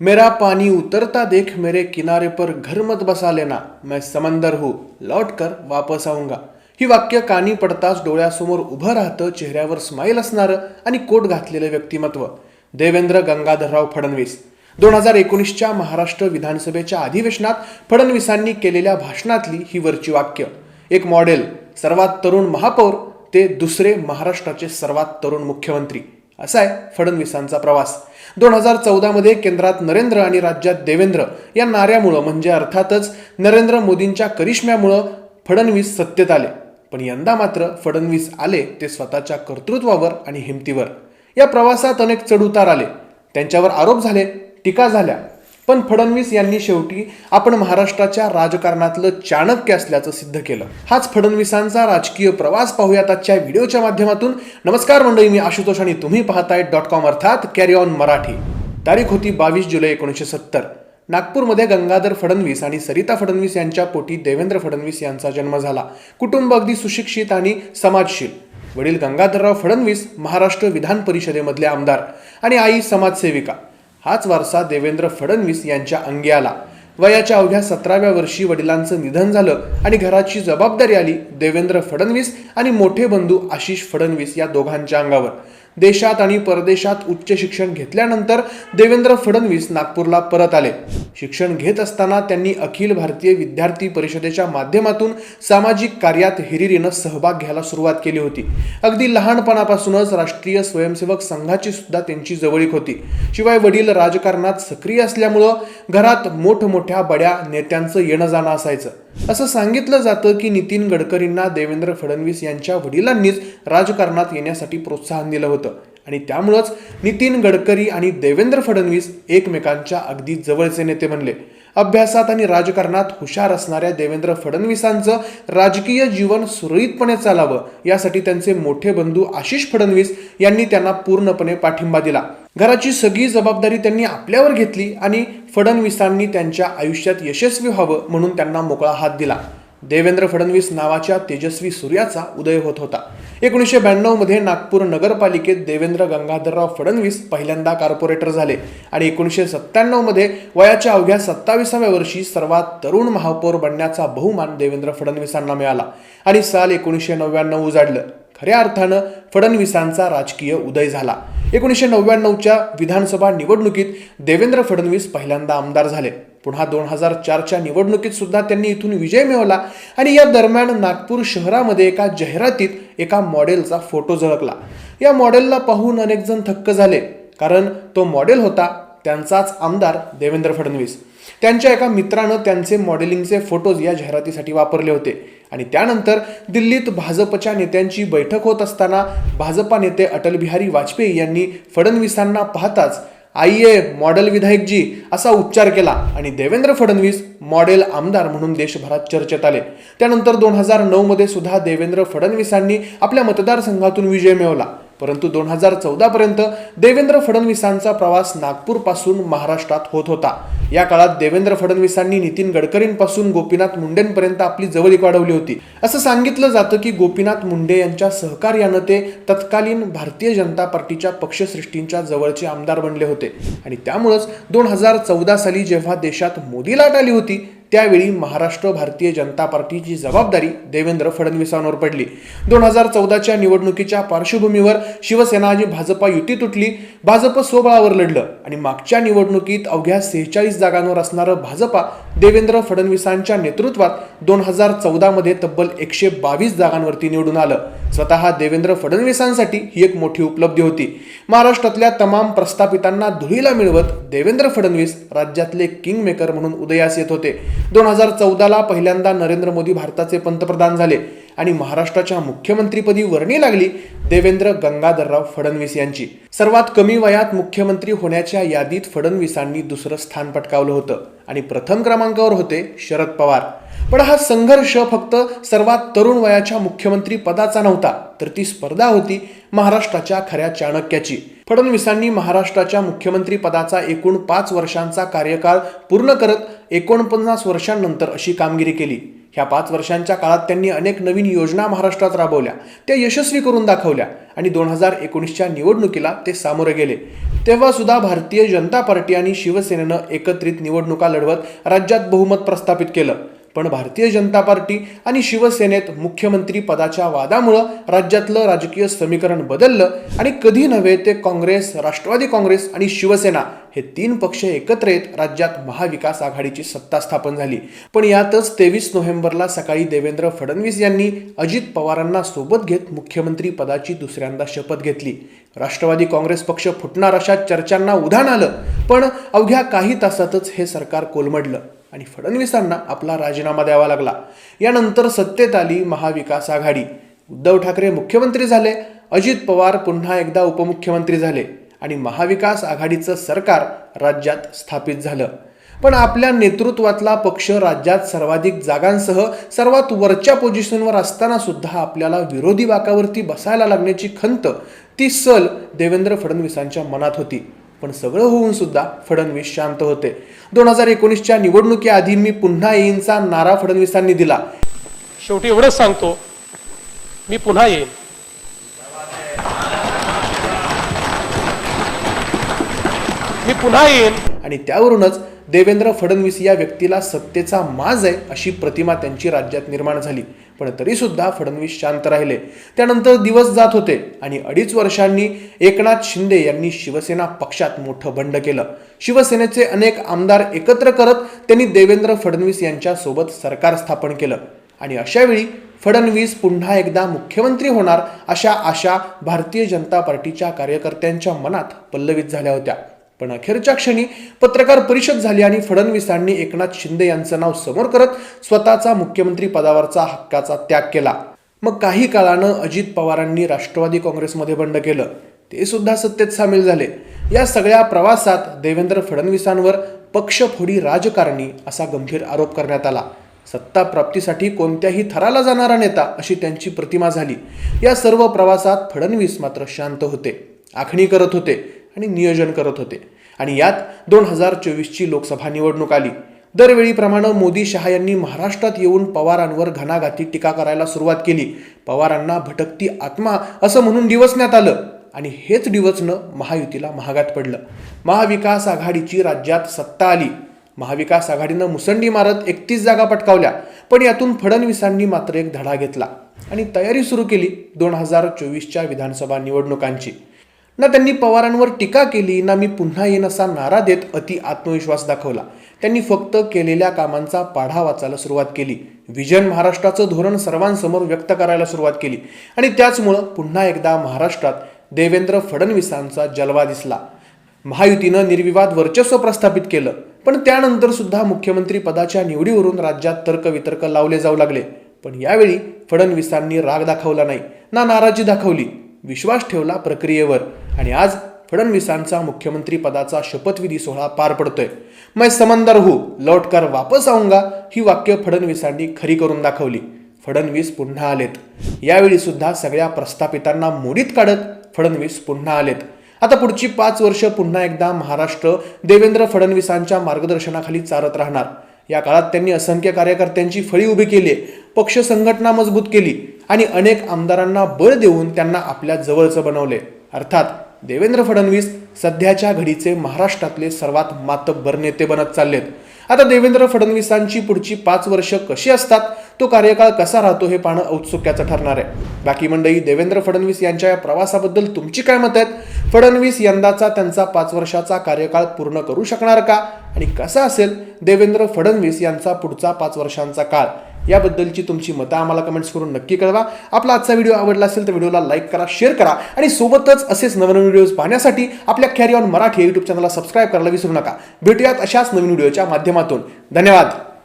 मेरा पानी उतरता देख मेरे किनारे पर घर मत बसा लेना। मैं समंदर हूँ लौट कर वापस आऊंगा। ही वाक्य कानी पडताच डोळ्यासमोर उभं राहतं चेहऱ्यावर स्माईल असणारं आणि कोट घातलेलं व्यक्तिमत्व. देवेंद्र गंगाधरराव फडणवीस. दोन हजार एकोणीसच्या महाराष्ट्र विधानसभेच्या अधिवेशनात फडणवीसांनी केलेल्या भाषणातली ही वरची वाक्य. एक मॉडेल सर्वात तरुण महापौर ते दुसरे महाराष्ट्राचे सर्वात तरुण मुख्यमंत्री. असा आहे फडणवीसांचा प्रवास. दोन हजार चौदामध्ये केंद्रात नरेंद्र आणि राज्यात देवेंद्र या नाऱ्यामुळं म्हणजे अर्थातच नरेंद्र मोदींच्या करिश्म्यामुळं फडणवीस सत्तेत आले. पण यंदा मात्र फडणवीस आले ते स्वतःच्या कर्तृत्वावर आणि हिमतीवर. या प्रवासात अनेक चढउतार आले. त्यांच्यावर आरोप झाले टीका झाल्या. पण फडणवीस यांनी शेवटी आपण महाराष्ट्राच्या राजकारणातलं चाणक्य असल्याचं सिद्ध केलं. हाच फडणवीसांचा राजकीय प्रवास पाहूयात आजच्या व्हिडिओच्या माध्यमातून. नमस्कार मंडळी मी आशुतोष आणि तुम्ही पाहताय डॉट कॉम अर्थात कॅरी ऑन मराठी. तारीख होती बावीस जुलै एकोणीसशे सत्तर. नागपूरमध्ये गंगाधर फडणवीस आणि सरिता फडणवीस यांच्या पोटी देवेंद्र फडणवीस यांचा जन्म झाला. कुटुंब अगदी सुशिक्षित आणि समाजशील. वडील गंगाधरराव फडणवीस महाराष्ट्र विधान परिषदेमधले आमदार आणि आई समाजसेविका. हाच वारसा देवेंद्र फडणवीस यांच्या अंगी आला वयाच्या अवघ्या सतराव्या वर्षी वडिलांचं निधन झालं आणि घराची जबाबदारी आली देवेंद्र फडणवीस आणि मोठे बंधू आशिष फडणवीस या दोघांच्या अंगावर. देशात आणि परदेशात उच्च शिक्षण घेतल्यानंतर देवेंद्र फडणवीस नागपूरला परत आले. शिक्षण घेत असताना त्यांनी अखिल भारतीय विद्यार्थी परिषदेच्या माध्यमातून सामाजिक कार्यात हिरिरीनं सहभाग घ्यायला सुरुवात केली होती. अगदी लहानपणापासूनच राष्ट्रीय स्वयंसेवक संघाची सुद्धा त्यांची जवळीक होती. शिवाय वडील राजकारणात सक्रिय असल्यामुळं घरात मोठमोठ्या बड्या नेत्यांचं येणं जाणं असायचं. असं सांगितलं जातं की नितीन गडकरींना देवेंद्र फडणवीस यांच्या वडिलांनीच राजकारणात येण्यासाठी प्रोत्साहन दिलं होतं. आणि त्यामुळंच नितीन गडकरी आणि देवेंद्र फडणवीस एकमेकांच्या अगदी जवळचे नेते बनले. अभ्यासात आणि राजकारणात हुशार असणाऱ्या देवेंद्र फडणवीसांचं राजकीय जीवन सुरळीतपणे चालावं यासाठी त्यांचे मोठे बंधू आशिष फडणवीस यांनी त्यांना पूर्णपणे पाठिंबा दिला. घराची सगळी जबाबदारी त्यांनी आपल्यावर घेतली आणि फडणवीसांनी त्यांच्या आयुष्यात यशस्वी व्हावं म्हणून त्यांना मोकळा हात दिला. देवेंद्र फडणवीस नावाच्या तेजस्वी सूर्याचा उदय होत होता. एकोणीसशे ब्याण्णवमध्ये नागपूर नगरपालिकेत देवेंद्र गंगाधरराव फडणवीस पहिल्यांदा कॉर्पोरेटर झाले. आणि एकोणीसशे सत्त्याण्णवमध्ये वयाच्या अवघ्या सत्तावीसाव्या वर्षी सर्वात तरुण महापौर बनण्याचा बहुमान देवेंद्र फडणवीसांना मिळाला. आणि साल एकोणीसशे नव्याण्णव उजाडलं. खऱ्या अर्थानं फडणवीसांचा राजकीय उदय झाला. एकोणीसशे नव्याण्णवच्या विधानसभा निवडणुकीत देवेंद्र फडणवीस पहिल्यांदा आमदार झाले. पुन्हा दोन हजार चारच्या निवडणुकीत सुद्धा त्यांनी इथून विजय मिळवला. आणि या दरम्यान नागपूर शहरामध्ये एका जाहिरातीत एका मॉडेलचा फोटो झळकला. या मॉडेलला पाहून अनेकजण थक्क झाले कारण तो मॉडेल होता त्यांचाच आमदार देवेंद्र फडणवीस. त्यांच्या एका मित्रानं त्यांचे मॉडेलिंगचे फोटोज या जाहिरातीसाठी वापरले होते आणि त्यानंतर दिल्लीत भाजपच्या नेत्यांची बैठक होत असताना भाजपा नेते अटलबिहारी वाजपेयी यांनी फडणवीसांना पाहताच आईये मॉडेल विधायकजी असा उच्चार केला आणि देवेंद्र फडणवीस मॉडेल आमदार म्हणून देशभरात चर्चेत आले. त्यानंतर दोन हजार नऊमध्ये सुद्धा देवेंद्र फडणवीसांनी आपल्या मतदारसंघातून विजय मिळवला. परंतु दोन हजार चौदापर्यंत देवेंद्र फडणवीसांचा प्रवास नागपूरपासून महाराष्ट्रात होत होता. या काळात देवेंद्र फडणवीसांनी नितीन गडकरींपासून गोपीनाथ मुंडेंपर्यंत आपली जवळीक वाढवली होती. असं सांगितलं जातं की गोपीनाथ मुंडे यांच्या सहकार्यानं ते तत्कालीन भारतीय जनता पार्टीच्या पक्षश्रेष्ठींच्या जवळचे आमदार बनले होते. आणि त्यामुळंच दोन हजार चौदा साली जेव्हा देशात मोदी लाट आली होती त्यावेळी महाराष्ट्र भारतीय जनता पार्टीची जबाबदारी देवेंद्र फडणवीसांवर पडली. दोन हजार चौदाच्या निवडणुकीच्या पार्श्वभूमीवर शिवसेना आणि भाजपा युती तुटली भाजप स्वबळावर लढलं आणि मागच्या निवडणुकीत अवघ्या सेहेचाळीस जागांवर असणारं भाजपा देवेंद्र फडणवीसांच्या नेतृत्वात दोन हजार चौदामध्ये तब्बल एकशे बावीस जागांवरती निवडून आलं. स्वतः देवेंद्र फडणवीसांसाठी ही एक मोठी उपलब्धी होती. महाराष्ट्रातल्या तमाम प्रस्थापितांना धुळीला मिळवत देवेंद्र फडणवीस राज्यातले किंग मेकर म्हणून उदयास येत होते. दोन हजार चौदाला पहिल्यांदा नरेंद्र मोदी भारताचे पंतप्रधान झाले आणि महाराष्ट्राच्या मुख्यमंत्रीपदी वर्णी लागली देवेंद्र गंगाधरराव फडणवीस यांची. सर्वात कमी वयात मुख्यमंत्री होण्याच्या यादीत फडणवीसांनी दुसरं स्थान पटकावलं होतं आणि प्रथम क्रमांकावर होते शरद पवार. पण हा संघर्ष फक्त सर्वात तरुण वयाच्या मुख्यमंत्री पदाचा नव्हता तर ती स्पर्धा होती महाराष्ट्राच्या खऱ्या चाणक्याची. फडणवीसांनी महाराष्ट्राच्या मुख्यमंत्री पदाचा एकूण पाच वर्षांचा कार्यकाळ पूर्ण करत एकोणपन्नास वर्षांनंतर अशी कामगिरी केली. ह्या पाच वर्षांच्या काळात त्यांनी अनेक नवीन योजना महाराष्ट्रात राबवल्या. त्या यशस्वी करून दाखवल्या आणि दोन हजार एकोणीसच्या निवडणुकीला ते सामोरे गेले. तेव्हा सुद्धा भारतीय जनता पार्टी आणि शिवसेनेनं एकत्रित निवडणुका लढवत राज्यात बहुमत प्रस्थापित केलं. पण भारतीय जनता पार्टी आणि शिवसेनेत मुख्यमंत्री पदाच्या वादामुळं राज्यातलं राजकीय समीकरण बदललं आणि कधी नव्हे ते काँग्रेस राष्ट्रवादी काँग्रेस आणि शिवसेना हे तीन पक्ष एकत्र येत राज्यात महाविकास आघाडीची सत्ता स्थापन झाली. पण यातच तेवीस नोव्हेंबरला सकाळी देवेंद्र फडणवीस यांनी अजित पवारांना सोबत घेत मुख्यमंत्री पदाची दुसऱ्यांदा शपथ घेतली. राष्ट्रवादी काँग्रेस पक्ष फुटणार अशा चर्चांना उधाण आलं पण अवघ्या काही तासातच हे सरकार कोलमडलं आणि फडणवीसांना आपला राजीनामा द्यावा लागला. यानंतर सत्तेत आली महाविकास आघाडी. उद्धव ठाकरे मुख्यमंत्री झाले अजित पवार पुन्हा एकदा उपमुख्यमंत्री झाले. आणि महाविकास आघाडीचं सरकार राज्यात स्थापित झालं. पण आपल्या नेतृत्वातला पक्ष राज्यात सर्वाधिक जागांसह सर्वात वरच्या पोझिशनवर असताना सुद्धा आपल्याला विरोधी बाकावरती बसायला लागण्याची खंत ती सल देवेंद्र फडणवीसांच्या मनात होती. पण सगळं होऊन सुद्धा फडणवीस शांत होते. दोन हजार एकोणीसच्या निवडणुकीआधी मी पुन्हा येईनचा नारा फडणवीसांनी दिला. शेवटी एवढंच सांगतो. मी पुन्हा येईन. मी पुन्हा येईन आणि त्यावरूनच देवेंद्र फडणवीस या व्यक्तीला सत्तेचा माज आहे अशी प्रतिमा त्यांची राज्यात निर्माण झाली. पण तरी सुद्धा फडणवीस शांत राहिले. त्यानंतर दिवस जात होते आणि अडीच वर्षांनी एकनाथ शिंदे यांनी शिवसेना पक्षात मोठं बंड केलं. शिवसेनेचे अनेक आमदार एकत्र करत त्यांनी देवेंद्र फडणवीस यांच्या सोबत सरकार स्थापन केलं. आणि अशावेळी फडणवीस पुन्हा एकदा मुख्यमंत्री होणार अशा आशा भारतीय जनता पार्टीच्या कार्यकर्त्यांच्या मनात पल्लवित झाल्या होत्या. पण अखेरच्या क्षणी पत्रकार परिषद झाली आणि फडणवीसांनी एकनाथ शिंदे यांचं नाव समोर करत स्वतःचा मुख्यमंत्री पदावरचा हक्काचा त्याग केला. मग काही काळानं अजित पवारांनी राष्ट्रवादी काँग्रेसमध्ये बंड केलं. ते सुद्धा सत्तेत सामील झाले. या सगळ्या प्रवासात देवेंद्र फडणवीसांवर पक्षफोडी राजकारणी असा गंभीर आरोप करण्यात आला. सत्ता प्राप्तीसाठी कोणत्याही थराला जाणारा नेता अशी त्यांची प्रतिमा झाली. या सर्व प्रवासात फडणवीस मात्र शांत होते. आखणी करत होते. आणि नियोजन करत होते. आणि यात दोन हजार चोवीसची लोकसभा निवडणूक आली. दरवेळीप्रमाणे मोदी शहा यांनी महाराष्ट्रात येऊन पवारांवर घणाघाती टीका करायला सुरुवात केली. पवारांना भटकती आत्मा असं म्हणून डिवचण्यात आलं. आणि हेच डिवचणं महायुतीला महागात पडलं. महाविकास आघाडीची राज्यात सत्ता आली. महाविकास आघाडीनं मुसंडी मारत एकतीस जागा पटकावल्या. पण यातून फडणवीसांनी मात्र एक धडा घेतला. आणि तयारी सुरू केली दोन हजार चोवीसच्या विधानसभा निवडणुकांची. ना त्यांनी पवारांवर टीका केली ना मी पुन्हा येईन असा नारा देत अति आत्मविश्वास दाखवला. त्यांनी फक्त केलेल्या कामांचा पाढा वाचायला सुरुवात केली. विजन महाराष्ट्राचं धोरण सर्वांसमोर व्यक्त करायला सुरुवात केली. आणि त्याचमुळं पुन्हा एकदा महाराष्ट्रात देवेंद्र फडणवीसांचा जलवा दिसला. महायुतीनं निर्विवाद वर्चस्व प्रस्थापित केलं. पण त्यानंतर सुद्धा मुख्यमंत्री पदाच्या निवडीवरून राज्यात तर्कवितर्क लावले जाऊ लागले. पण यावेळी फडणवीसांनी राग दाखवला नाही ना नाराजी दाखवली. विश्वास ठेवला प्रक्रियेवर. आणि आज फडणवीसांचा मुख्यमंत्री पदाचा शपथविधी सोहळा पार पडतोय. मैं समंदर हू लौटकर वापस आऊंगा ही वाक्य फडणवीसांनी खरी करून दाखवली. फडणवीस पुन्हा आलेत. यावेळी सुद्धा सगळ्या प्रस्थापितांना मोडीत काढत फडणवीस पुन्हा आलेत. आता पुढची पाच वर्ष पुन्हा एकदा महाराष्ट्र देवेंद्र फडणवीसांच्या मार्गदर्शनाखाली चालत राहणार. या काळात त्यांनी असंख्य कार्यकर्त्यांची फळी उभी केली पक्ष संघटना मजबूत केली. आणि अनेक आमदारांना बळ देऊन त्यांना आपल्या जवळचं बनवले. अर्थात देवेंद्र फडणवीस सध्याच्या घडीचे महाराष्ट्रातले सर्वात मातब्बर नेते बनत चाललेत. आता देवेंद्र फडणवीसांची पुढची पाच वर्ष कशी असतात तो कार्यकाळ कसा राहतो हे पाहणं औत्सुक्याचं ठरणार आहे. बाकी मंडळी देवेंद्र फडणवीस यांच्या या प्रवासाबद्दल तुमची काय मत आहेत? फडणवीस यंदाचा त्यांचा पाच वर्षाचा कार्यकाळ पूर्ण करू शकणार का? आणि कसा असेल देवेंद्र फडणवीस यांचा पुढचा पाच वर्षांचा काळ? याबद्दलची तुमची मतं आम्हाला कमेंट्स करून नक्की कळवा. आपला आजचा व्हिडिओ आवडला असेल तर व्हिडिओला लाईक करा शेअर करा आणि सोबतच असेच नवनवीन व्हिडिओज पाहण्यासाठी आपल्या कॅरी ऑन मराठी यूट्यूब चॅनलला सबस्क्राईब करायला विसरू नका. भेटूयात अशाच नवीन व्हिडिओच्या माध्यमातून. धन्यवाद.